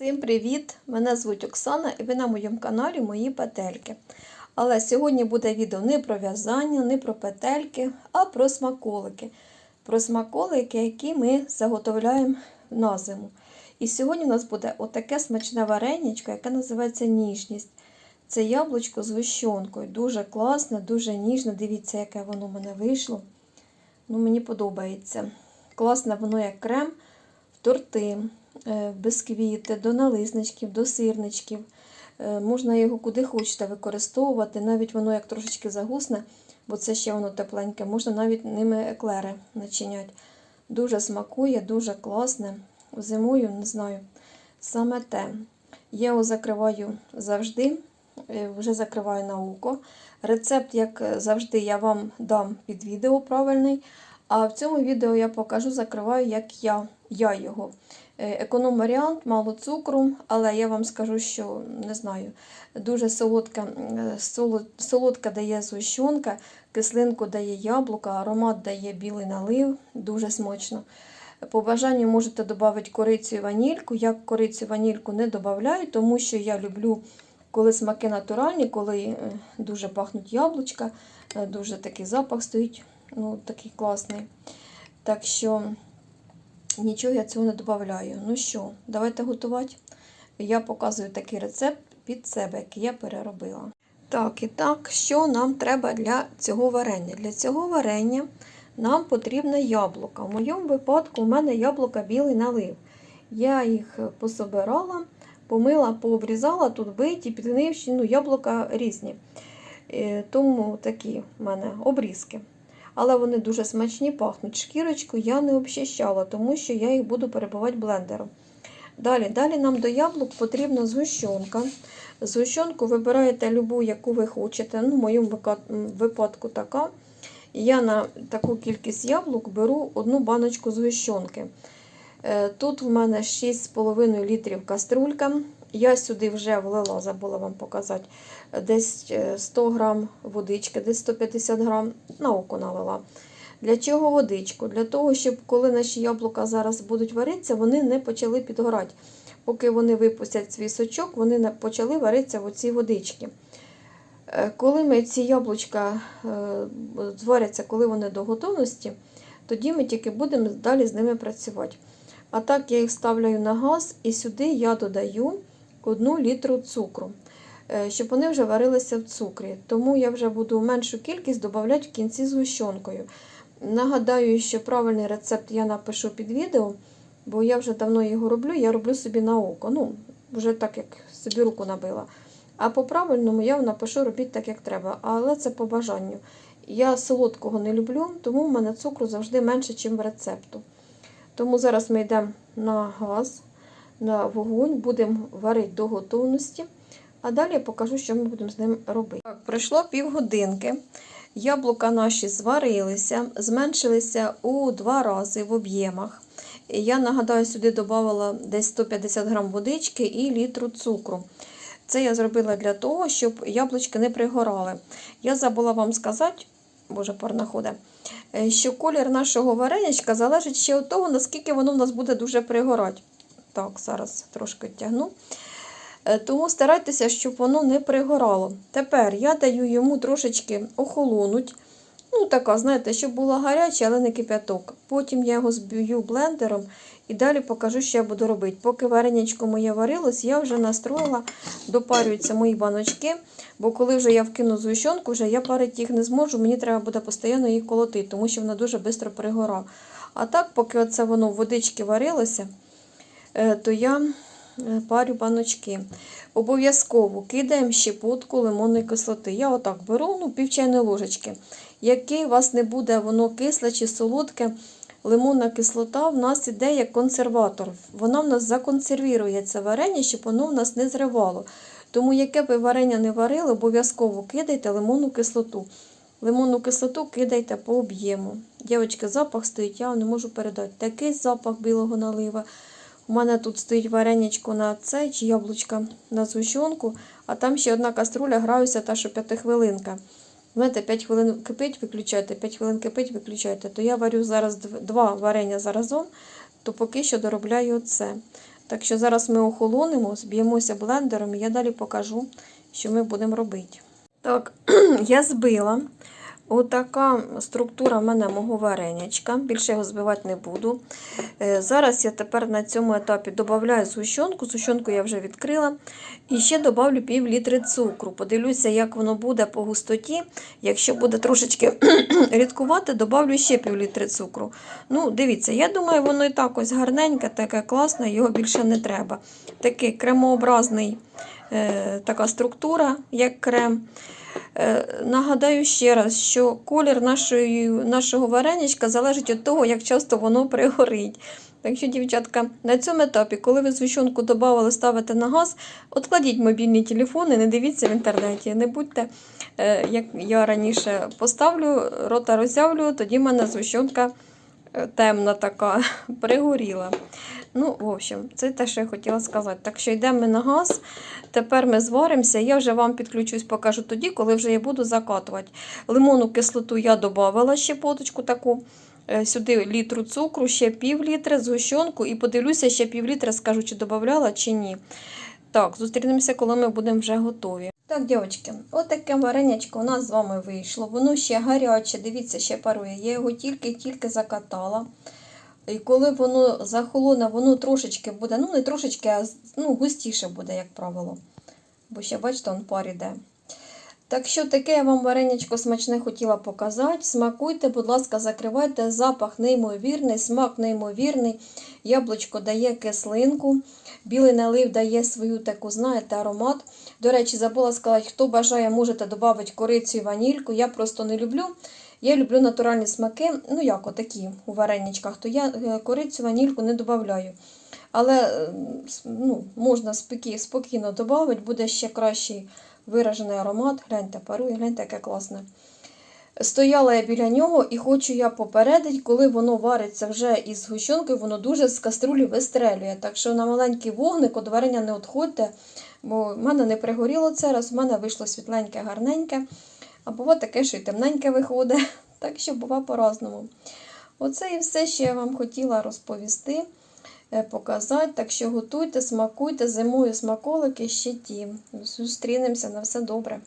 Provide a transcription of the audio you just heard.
Всім привіт! Мене звуть Оксана і ви на моєму каналі Мої петельки. Але сьогодні буде відео не про в'язання, не про петельки, а про смаколики. Про смаколики, які ми заготовляємо на зиму. І сьогодні у нас буде отаке смачне вареничко, яке називається ніжність. Це яблучко з гущонкою. Дуже класне, дуже ніжне. Дивіться, яке воно в мене вийшло. Ну, Мені подобається. Класне воно як крем в торти, е, бісквіти, до налисничків, до сирничків. Е, Можна його куди хочете використовувати. Навіть воно як трошечки загусне, бо це ще воно тепленьке, можна навіть ними еклери начиняти. Дуже смакує, дуже класне. Зимою, не знаю, саме те. Я його закриваю завжди, е, вже закриваю на око. Рецепт, як завжди, я вам дам під відео правильний. А в цьому відео я покажу, закриваю, як я, я його. Е, Економ-варіант, мало цукру, але я вам скажу, що не знаю, дуже солодка, е, солодка дає згущенка, кислинку дає яблука, аромат дає білий налив, дуже смачно. По бажанню можете додати корицю і ванільку. Я корицю і ванільку не додаю, тому що я люблю, коли смаки натуральні, коли е, дуже пахнуть яблучка, дуже такий запах стоїть, ну, такий класний. Так що нічого я цього не додаю. Ну що, давайте готувати. Я показую такий рецепт під себе, який я переробила. Так, і так, що нам треба для цього варення? Для цього варення нам потрібне яблуко. В моєму випадку у мене яблука білий налив. Я їх пособирала, помила, пообрізала, тут биті, підгнивші, ну, яблука різні. Е, Тому такі в мене обрізки. Але вони дуже смачні, пахнуть. Шкірочку я не обчищала, тому що я їх буду перебивати блендером. Далі далі нам до яблук потрібна згущенка. Згущенку вибираєте любу, яку ви хочете. Ну, В моєму випадку така. Я на таку кількість яблук беру одну баночку згущенки. Е, Тут в мене 6,5 літрів каструлька. Я сюди вже влила, забула вам показати, десь 100 грам водички, десь 150 грам на око налила. Для чого водичку? Для того, щоб коли наші яблука зараз будуть варитися, вони не почали підгорати. Поки вони випустять свій сочок, вони почали варитися в оцій водичці. Е, Коли ми ці яблучка е, зваряться, коли вони до готовності, тоді ми тільки будемо далі з ними працювати. А так я їх ставлю на газ і сюди я додаю 1 літру цукру, е, щоб вони вже варилися в цукрі. Тому я вже буду меншу кількість додавати в кінці з гущенкою. Нагадаю, що правильний рецепт я напишу під відео, бо я вже давно його роблю, я роблю собі на око. Ну, вже так, як собі руку набила. А по правильному я напишу, робіть так, як треба. Але це по бажанню. Я солодкого не люблю, тому в мене цукру завжди менше, ніж в рецепту. Тому зараз ми йдемо на газ, на вогонь, будемо варити до готовності. А далі я покажу, що ми будемо з ним робити. Так, пройшло півгодинки. Яблука наші зварилися, зменшилися у два рази в об'ємах. Я нагадаю, сюди додавала десь 150 грам водички і літру цукру. Це я зробила для того, щоб яблучки не пригорали. Я забула вам сказати, боже, пар ходить, що колір нашого вареничка залежить ще від того, наскільки воно в нас буде дуже пригорати. Так, зараз трошки тягну. Тому старайтеся, щоб воно не пригорало. Тепер я даю йому трошечки охолонуть. Ну, така, знаєте, щоб було гаряче, але не кип'яток. Потім я його зб'ю блендером і далі покажу, що я буду робити. Поки вареничко моє варилось, я вже настроїла, допарюються мої баночки, бо коли вже я вкину згущенку, вже я парити їх не зможу, мені треба буде постійно їх колотити, тому що вона дуже швидко перегора. А так, поки оце воно в водички варилося, то я парю баночки. Обов'язково кидаємо щепотку лимонної кислоти. Я отак беру ну, пів ложечки. Який у вас не буде воно кисле чи солодке, лимонна кислота в нас іде як консерватор. Вона в нас законсервірує це варення, щоб воно в нас не зривало. Тому, яке б ви варення не варили, обов'язково кидайте лимонну кислоту. Лимонну кислоту кидайте по об'єму. Дівчатки, запах стоїть, я не можу передати. Такий запах білого налива. У мене тут стоїть вареничко на цей чи яблучка на згущенку, а там ще одна каструля, граюся та що п'ятихвилинка. Знаєте, 5 хвилин кипить, виключайте, 5 хвилин кипить, виключайте. То я варю зараз два варення заразом, то поки що доробляю це. Так що зараз ми охолонемо, зб'ємося блендером і я далі покажу, що ми будемо робити. Так, я збила. Отака структура в мене мого варенячка. Більше його збивати не буду. Е, Зараз я тепер на цьому етапі додаю згущенку. Згущенку я вже відкрила. І ще додавлю пів літри цукру. Подивлюся, як воно буде по густоті. Якщо буде трошечки рідкувати, додавлю ще пів літри цукру. Ну, дивіться, я думаю, воно і так ось гарненьке, таке класне, його більше не треба. Такий кремообразний така структура, як крем. Е, Нагадаю ще раз, що колір нашої, нашого вареничка залежить від того, як часто воно пригорить. Так що, дівчатка, на цьому етапі, коли ви згущенку додавали, ставите на газ, откладіть мобільні телефони, не дивіться в інтернеті. Не будьте, е, як я раніше поставлю, рота роззявлю, тоді в мене е, темна така, пригоріла. Ну, в общем, це те, що я хотіла сказати. Так що йдемо ми на газ. Тепер ми зваримося. Я вже вам підключусь, покажу тоді, коли вже я буду закатувати. Лимонну кислоту я додавала ще поточку таку. Е, Сюди літру цукру, ще пів літра, згущенку і подивлюся, ще пів літра, скажу, чи додавала, чи ні. Так, зустрінемося, коли ми будемо вже готові. Так, дівчатки, от таке варенячко у нас з вами вийшло. Воно ще гаряче, дивіться, ще парує. Я його тільки-тільки закатала. І коли воно захолоне, воно трошечки буде, ну не трошечки, а ну, густіше буде, як правило. Бо ще, бачите, он пар іде. Так що таке я вам варенячко смачне хотіла показати. Смакуйте, будь ласка, закривайте. Запах неймовірний, смак неймовірний. Яблучко дає кислинку. Білий налив дає свою таку, знаєте, аромат. До речі, забула сказати, хто бажає, можете додати корицю і ванільку. Я просто не люблю. Я люблю натуральні смаки, ну як отакі у вареничках, то я е, корицю, ванільку не додаю. Але е, ну, можна спокі- спокійно додати, буде ще кращий виражений аромат. Гляньте, парує, гляньте, яке класне. Стояла я біля нього і хочу я попередити, коли воно вариться вже із згущенкою, воно дуже з каструлі вистрелює. Так що на маленький вогник від варення не відходьте, бо в мене не пригоріло це раз, в мене вийшло світленьке, гарненьке. А бува таке, що й темненьке виходить. Так що бува по-разному. Оце і все, що я вам хотіла розповісти, е, показати. Так що готуйте, смакуйте, зимою смаколики ще ті. Зустрінемося на все добре.